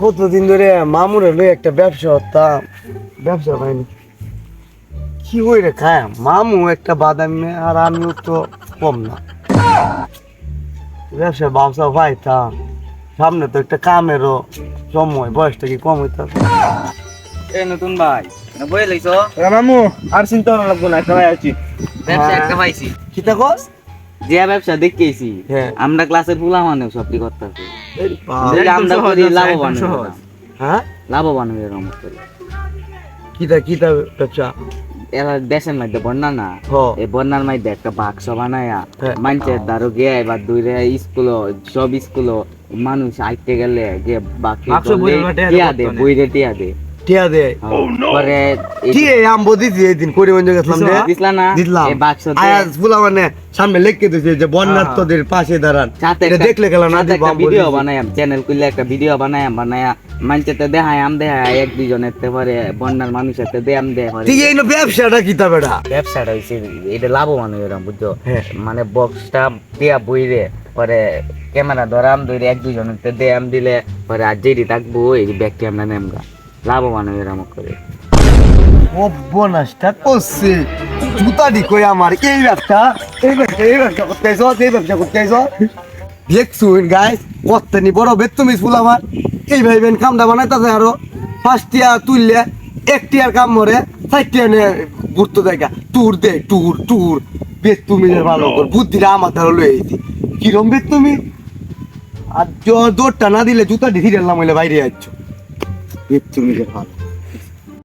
কতদিন ধরে মামুরে লই একটা ব্যবসা করতাম ব্যবসা পাইনি কি হই রে খায়? মামু একটা বাদাম আর আমিও তো কম না। ব্যবসা ব্যবসা পাইতাম। সামনে তো একটা কামেরও সময় বয়সটা কি কম হইতাম এ নতুন ভাই না বই লাইছো? মামু। আর চিন্তা লাগবো না একটা ভাই আছি। ব্যবসা হ্যাঁ। একটা পাইছি। কিতা কস? যে ব্যবসা দেখেছি হ্যাঁ। আমরা ক্লাসের পুলা মানে সবটি আমরা করি লাভবান। হ্যাঁ লাভবান হয়ে রমত করে। কিতা কিতা ব্যবসা? এরা দেশের মধ্যে বন্যা না। এই বন্যার মধ্যে একটা বাক্স বানায়া হ্যাঁ। মানুষের দ্বারো গিয়ে এবার দূরে স্কুল সব স্কুল মানুষ আইতে গেলে বাক্স টিয়া দে বইরে টিয়া দে। টিয়া দে। হ্যাঁ। পরে কি গেছিলাম না? আয়াজ ফুলা মানে সামনে লিখে দিয়েছে যে বন্যার্থদের পাশে দাঁড়ান। এটা দেখলে গেল না একটা ভিডিও বানায়াম চ্যানেল খুললে একটা ভিডিও বানায়াম বানায়া মানুষের দেখায় আম দেখায় এক দুজনের তে পারে বন্যার মানুষের তে দে আম দে পারে। ঠিক এই ব্যবসাটা বেটা? ব্যবসাটা হইছে এটা লাভবান হয়ে বুঝছ? হ্যাঁ। মানে বক্সটা দিয়া বইরে পরে ক্যামেরা ধরাম ধরে এক দুজনের তে দে আম দিলে পরে আর যেটি থাকব এই ব্যক্তি আমরা নেমগা। লাভবান হয়ে এরকম করে। অব্যনাশটা করছে। জুতাডি কই আমার? এই ব্যবসা? এই ব্যবসা এই ব্যবসা করতে আইসো এই ব্যবসা করতে আইসো দেখছুন গাইস কত্তানি বড় বেত তুমি ফুল আমার। এই ভাইবেন কামটা বানাইতাছে আরও। ফার্স্ট তুললে এক টিয়ার কাম মরে সাইড নিয়ে ঘুরতে দেখা ট্যুর দে ট্যুর ট্যুর বেত তুমি ভালো কর বুদ্ধিটা আমার দ্বারা লয়ে আইছি। কিরম বেত তুমি আর জ- দৌড়টা না দিলে জুতা ঢিরে এলাম হইলে বাইরে যাচ্ছ বেত তুমি ভালো